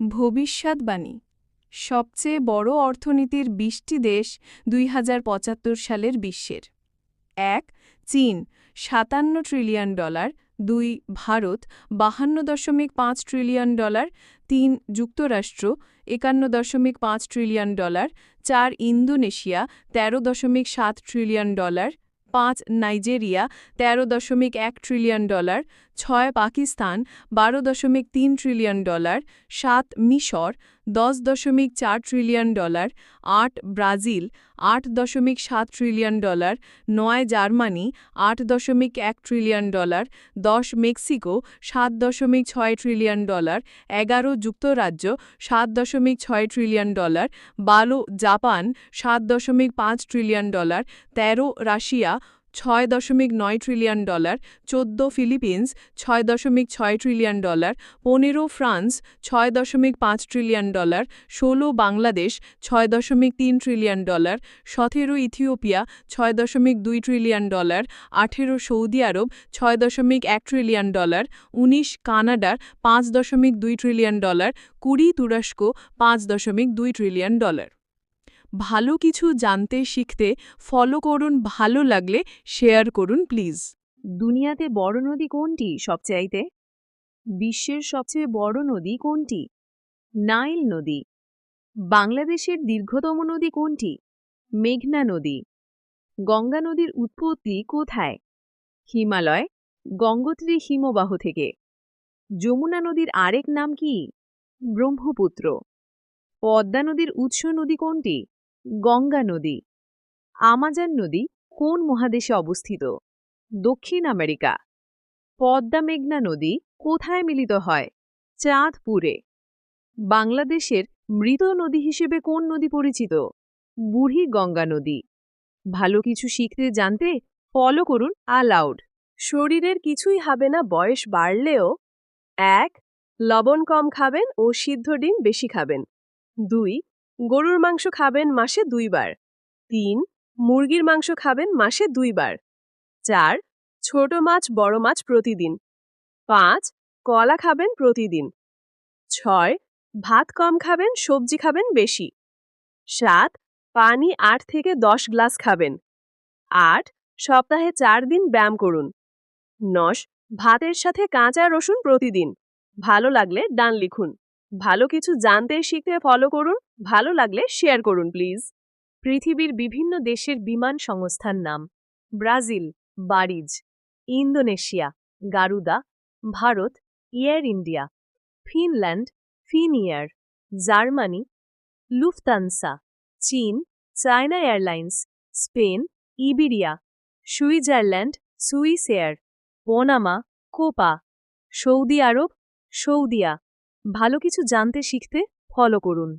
ভবিষ্যৎবাণী সবচেয়ে বড় অর্থনীতির বিশটি দেশ দুই হাজার পঁচাত্তর সালের বিশ্বের। এক, চীন, সাতান্ন ট্রিলিয়ন ডলার। দুই, ভারত, বাহান্ন দশমিক পাঁচ ট্রিলিয়ন ডলার। তিন, যুক্তরাষ্ট্র, একান্ন দশমিক পাঁচ ট্রিলিয়ন ডলার। চার, ইন্দোনেশিয়া, তেরো দশমিক সাত ট্রিলিয়ন ডলার। পাঁচ নাইজেরিয়া, তেরো দশমিক এক ট্রিলিয়ন ডলার, ছয় পাকিস্তান, বারো দশমিক তিন ট্রিলিয়ন ডলার, সাত মিশর, দশ দশমিক চার ট্রিলিয়ন ডলার, আট ব্রাজিল আট দশমিক সাত ট্রিলিয়ন ডলার নয় জার্মানি, আট দশমিক এক ট্রিলিয়ন ডলার দশ মেক্সিকো, সাত দশমিক ছয় ট্রিলিয়ন ডলার এগারো যুক্তরাজ্য, সাত দশমিক ছয় ট্রিলিয়ন ডলার বারো জাপান, সাত দশমিক পাঁচ ট্রিলিয়ন ডলার তেরো রাশিয়া ছয় দশমিক নয় ট্রিলিয়ন ডলার চোদ্দ ফিলিপিন্স, ছয় দশমিক ছয় ট্রিলিয়ন ডলার পনেরো ফ্রান্স, ছয় দশমিক পাঁচ ট্রিলিয়ন ডলার ষোলো বাংলাদেশ, ছয় দশমিক তিন ট্রিলিয়ন ডলার সতেরো ইথিওপিয়া, ছয় দশমিক দুই ট্রিলিয়ন ডলার আঠেরো সৌদি আরব, ছয় দশমিক এক ট্রিলিয়ন ডলার উনিশ কানাডার, পাঁচ দশমিক দুই ট্রিলিয়ন ডলার কুড়ি তুরস্ক, পাঁচ দশমিক দুই ট্রিলিয়ন ডলার ভালো কিছু জানতে শিখতে ফলো করুন, ভালো লাগলে শেয়ার করুন প্লিজ দুনিয়াতে বড় নদী কোনটি সবচাইতে? বিশ্বের সবচেয়ে বড় নদী কোনটি? নাইল নদী। বাংলাদেশের দীর্ঘতম নদী কোনটি? মেঘনা নদী। গঙ্গা নদীর উৎপত্তি কোথায়? হিমালয়, গঙ্গোত্রী হিমবাহ থেকে। যমুনা নদীর আরেক নাম কি? ব্রহ্মপুত্র। পদ্মা নদীর উৎস নদী কোনটি? গঙ্গা নদী। আমাজন নদী কোন মহাদেশে অবস্থিত? দক্ষিণ আমেরিকা। পদ্মা মেঘনা নদী কোথায় মিলিত হয়? চাঁদপুরে। বাংলাদেশের মৃত নদী হিসেবে কোন নদী পরিচিত? বুড়ি গঙ্গা নদী। ভালো কিছু শিখতে জানতে ফলো করুন আলাউড শরীরের কিছুই হবে না, বয়স বাড়লেও এক, লবণ কম খাবেন ও সিদ্ধ ডিম বেশি খাবেন। দুই গরুর মাংস খাবেন মাসে দুইবার। তিন, মুরগির মাংস খাবেন মাসে দুইবার। চার, ছোট মাছ, বড় মাছ প্রতিদিন। পাঁচ, কলা খাবেন প্রতিদিন। ছয়, ভাত কম খাবেন, সবজি খাবেন বেশি। সাত, পানি আট থেকে দশ গ্লাস খাবেন। আট, সপ্তাহে চার দিন ব্যায়াম করুন। নশ, ভাতের সাথে কাঁচা রসুন প্রতিদিন। ভালো লাগলে ডান লিখুন। ভালো কিছু জানতে, শিখতে ফলো করুন, ভালো লাগলে শেয়ার করুন প্লিজ পৃথিবীর বিভিন্ন দেশের বিমান সংস্থার নাম। Brazil, বারিজ, Indonesia, Garuda, Bharat, Air India, Finland Finnair Germany, Lufthansa, চীন, China Airlines, Spain, Iberia, Switzerland, Swiss Air, Panama, Copa, Saudi Arab, Saudia. ভালো কিছু জানতে শিখতে ফলো করুন।